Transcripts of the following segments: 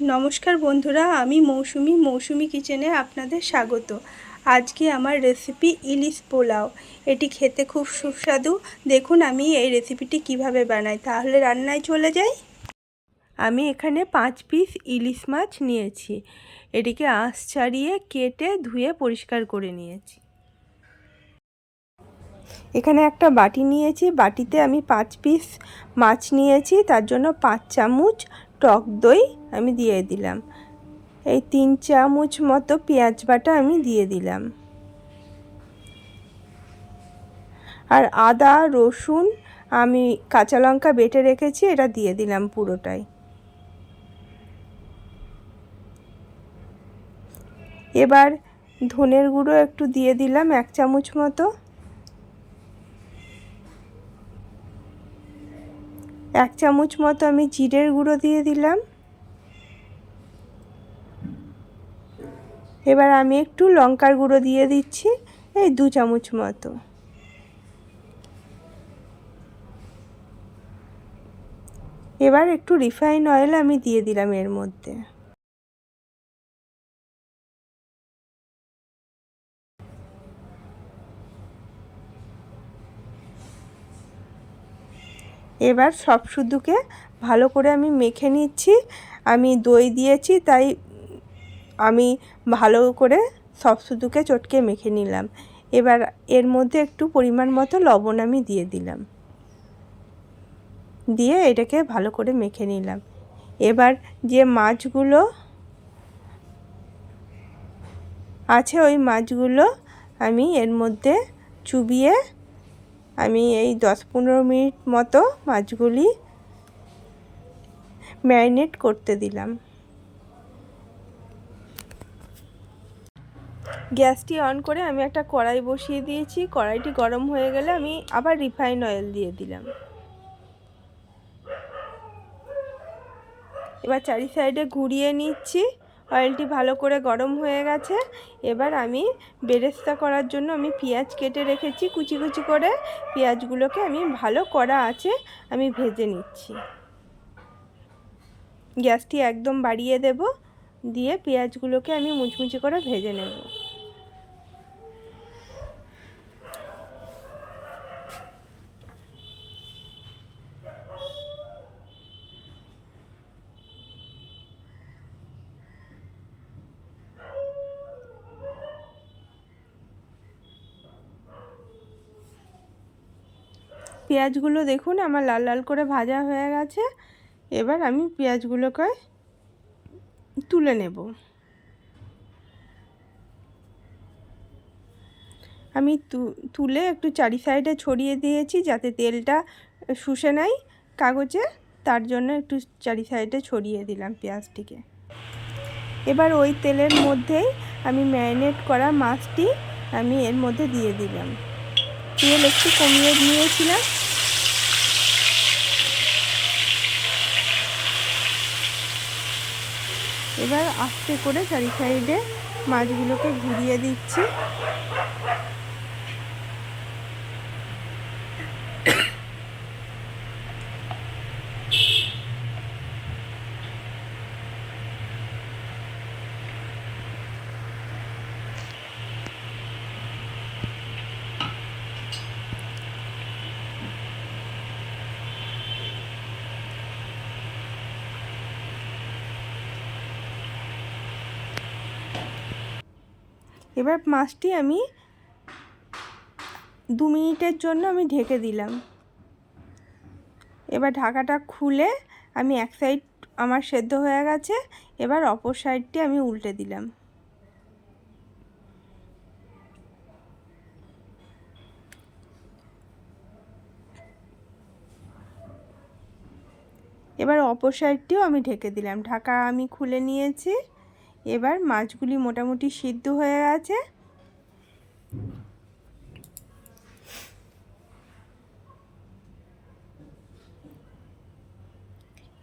নমস্কার বন্ধুরা, আমি মৌসুমি মৌসুমি কিচেনে আপনাদের স্বাগত। আজকে আমার রেসিপি ইলিশ পোলাও। এটি খেতে খুব সুস্বাদু। দেখুন আমি এই রেসিপিটি কীভাবে বানাই। তাহলে রান্নায় চলে যাই। আমি এখানে পাঁচ পিস ইলিশ মাছ নিয়েছি। এটিকে আঁশ ছাড়িয়ে কেটে ধুয়ে পরিষ্কার করে নিয়েছি। এখানে একটা বাটি নিয়েছি। বাটিতে আমি পাঁচ পিস মাছ নিয়েছি। তার জন্য পাঁচ চামচ টক দই আমি দিয়ে দিলাম। এই তিন চামচ মতো পেঁয়াজ বাটা আমি দিয়ে দিলাম। আর আদা, রসুন আমি কাঁচা লঙ্কা বেটে রেখেছি, এটা দিয়ে দিলাম পুরোটাই। এবার ধনের গুঁড়ো একটু দিয়ে দিলাম এক চামচ মতো। এক চামচ মতো আমি জিরের গুঁড়ো দিয়ে দিলাম। এবার আমি একটু লঙ্কার গুঁড়ো দিয়ে দিচ্ছি, এই দু চামচ মতো। এবার একটু রিফাইন অয়েল আমি দিয়ে দিলাম এর মধ্যে। এবার সব শুধুকে ভালো করে আমি মেখে নিচ্ছি। আমি দই দিয়েছি, তাই আমি ভালো করে সব শুধুকে চটকে মেখে নিলাম। এবার এর মধ্যে একটু পরিমাণ মতো লবণ আমি দিয়ে দিলাম। দিয়ে এটাকে ভালো করে মেখে নিলাম। এবার যে মাছগুলো আছে, ওই মাছগুলো আমি এর মধ্যে চুবিয়ে আমি এই দশ পনেরো মিনিট মতো মাছগুলি ম্যারিনেট করতে দিলাম। গ্যাসটি অন করে আমি একটা কড়াই বসিয়ে দিয়েছি। কড়াইটি গরম হয়ে গেলে আমি আবার রিফাইন অয়েল দিয়ে দিলাম। এবার চারি সাইডে ঘুরিয়ে নিচ্ছি। অয়েলটি ভালো করে গরম হয়ে গেছে। এবার আমি বেরেস্তা করার জন্য আমি পেঁয়াজ কেটে রেখেছি, কুচি কুচি করে। পেঁয়াজগুলোকে আমি ভালো করা আছে, আমি ভেজে নিচ্ছি। গ্যাসটি একদম বাড়িয়ে দেব, দিয়ে পেঁয়াজগুলোকে আমি মুচমুচি করে ভেজে নেব। পেঁয়াজগুলো দেখুন, আমার লাল লাল করে ভাজা হয়ে গেছে। এবার আমি পেঁয়াজগুলোকে তুলে নেব। আমি তুলে একটু চারি সাইডে ছড়িয়ে দিয়েছি যাতে তেলটা শুষে নেয় কাগজে। তার জন্য একটু চারি সাইডে ছড়িয়ে দিলাম পেঁয়াজটিকে। এবার ওই তেলের মধ্যেই আমি ম্যারিনেট করা মাছটি আমি এর মধ্যে দিয়ে দিলাম। তেল একটু কমিয়ে নিয়েছিলাম। এবার আস্তে করে চারি সাইডে মাছগুলোকে ঘুরিয়ে দিচ্ছি। এবার মাছটি আমি দু মিনিটের জন্য আমি ঢেকে দিলাম। এবার ঢাকাটা খুলে আমি এক সাইড আমার সেদ্ধ হয়ে গেছে, এবার অপর সাইডটি আমি উল্টে দিলাম। এবার অপর সাইডটিও আমি ঢেকে দিলাম। ঢাকা আমি খুলে নিয়েছি। এবার মাছগুলি মোটামুটি সিদ্ধ হয়ে গেছে।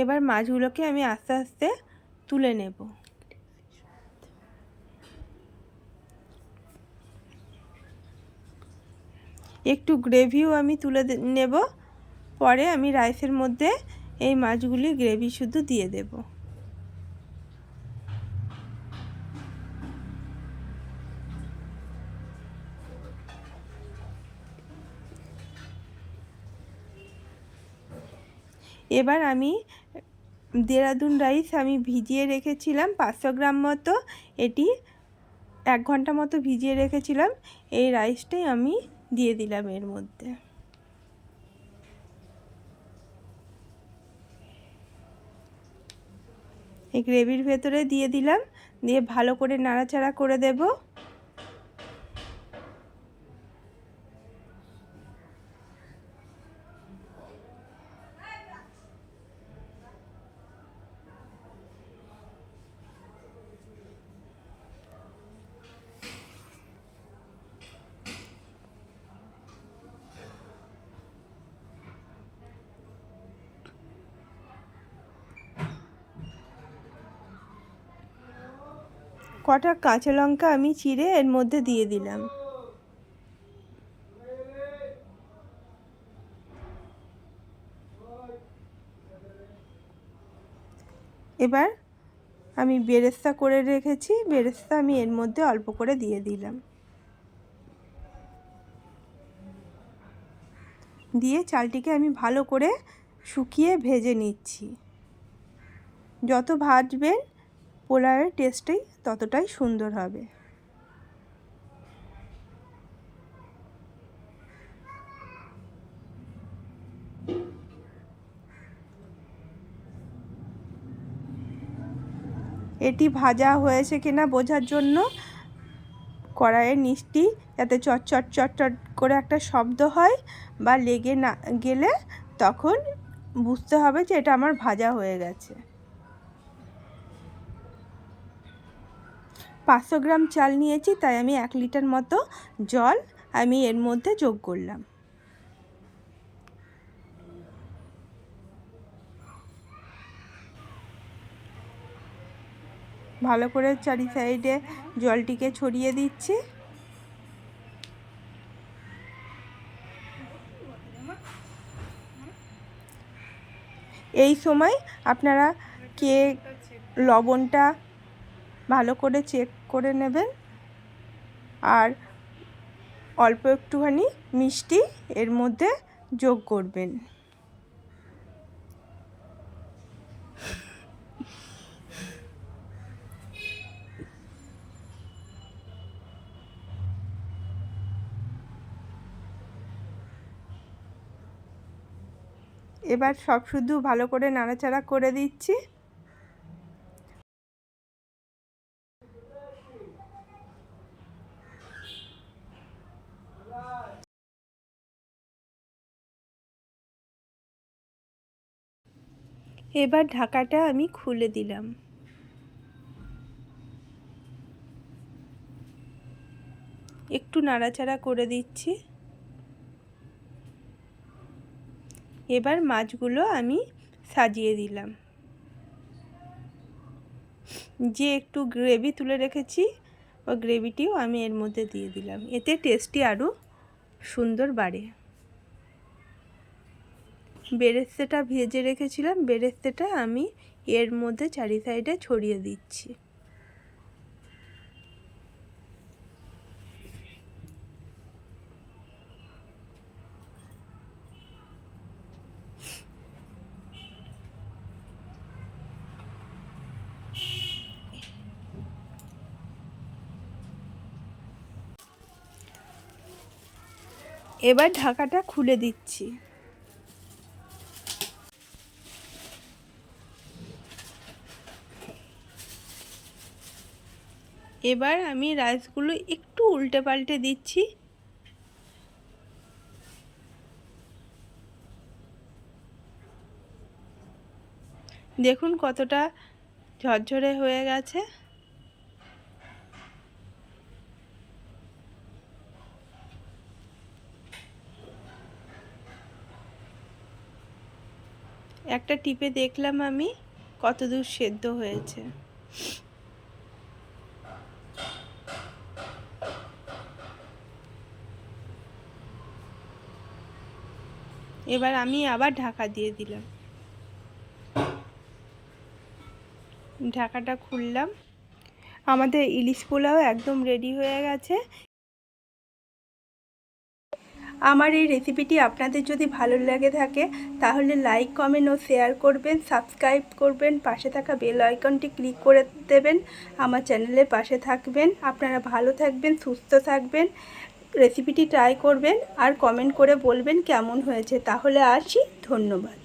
এবার মাছগুলোকে আমি আস্তে আস্তে তুলে নেব। একটু গ্রেভিও আমি তুলে নেব। পরে আমি রাইসের মধ্যে এই মাছগুলি গ্রেভি শুধু দিয়ে দেবো। এবার আমি দেরাদুন রাইস আমি ভিজিয়ে রেখেছিলাম পাঁচশো গ্রাম মতো। এটি এক ঘণ্টা মতো ভিজিয়ে রেখেছিলাম। এই রাইসটাই আমি দিয়ে দিলাম এর মধ্যে। এই গ্রেভির ভেতরে দিয়ে দিলাম। দিয়ে ভালো করে নাড়াচাড়া করে দেব। কটা কাঁচা লঙ্কা আমি চিড়ে এর মধ্যে দিয়ে দিলাম। এবার আমি বেরেস্তা করে রেখেছি, বেরেস্তা আমি এর মধ্যে অল্প করে দিয়ে দিলাম। দিয়ে চালটিকে আমি ভালো করে শুকিয়ে ভেজে নিচ্ছি। যত ভাজবেন পোলাওয়ের টেস্টটাই ততটাই সুন্দর হবে। এটি ভাজা হয়েছে কিনা বোঝার জন্য কড়াইয়ের নিচটি যাতে চটচট চটচট করে একটা শব্দ হয় বা লেগে না গেলে তখন বুঝতে হবে যে এটা আমার ভাজা হয়ে গেছে। পাঁচশো গ্রাম চাল নিয়েছি, তাই আমি এক লিটার মতো জল আমি এর মধ্যে যোগ করলাম। ভালো করে চারি সাইডে জলটিকে ছড়িয়ে দিচ্ছি। এই সময় আপনারা কে লবণটা ভালো করে চেক করে নেবেন। আর অল্প একটুখানি মিষ্টি এর মধ্যে যোগ করবেন। এবার সব শুধু ভালো করে নাড়াচাড়া করে দিচ্ছি। এবার ঢাকাটা আমি খুলে দিলাম। একটু নাড়াচাড়া করে দিচ্ছি। এবার মাছগুলো আমি সাজিয়ে দিলাম। যে একটু গ্রেভি তুলে রেখেছি ও গ্রেভিটিও আমি এর মধ্যে দিয়ে দিলাম। এতে টেস্টি আরও সুন্দর বাড়ে। বেরেস্তেটা ভেজে রেখেছিলাম। বেরেস্তেটা আমি এর মধ্যে চারি সাইডে ছড়িয়ে দিচ্ছি। এবার ঢাকাটা খুলে দিচ্ছি। এবার আমি রাইসগুলো একটু উল্টে পাল্টে দিচ্ছি। দেখুন কতটা ঝরঝরে হয়ে গেছে। একটা টিপে দেখলাম আমি কতদূর সেদ্ধ হয়েছে। এবার আমি আবার ঢাকা দিয়ে দিলাম। ঢাকাটা খুললাম। আমাদের ইলিশ পোলাও একদম রেডি হয়ে গেছে। আমার এই রেসিপিটি আপনাদের যদি ভালো লাগে থাকে, তাহলে লাইক কমেন্ট ও শেয়ার করবেন সাবস্ক্রাইব করবেন, পাশে থাকা বেল আইকনটি ক্লিক করে দেবেন, আমার চ্যানেলের পাশে থাকবেন। আপনারা ভালো থাকবেন, সুস্থ থাকবেন। রেসিপিটি ট্রাই করবেন আর কমেন্ট করে বলবেন কেমন হয়েছে। তাহলে আসি ধন্যবাদ।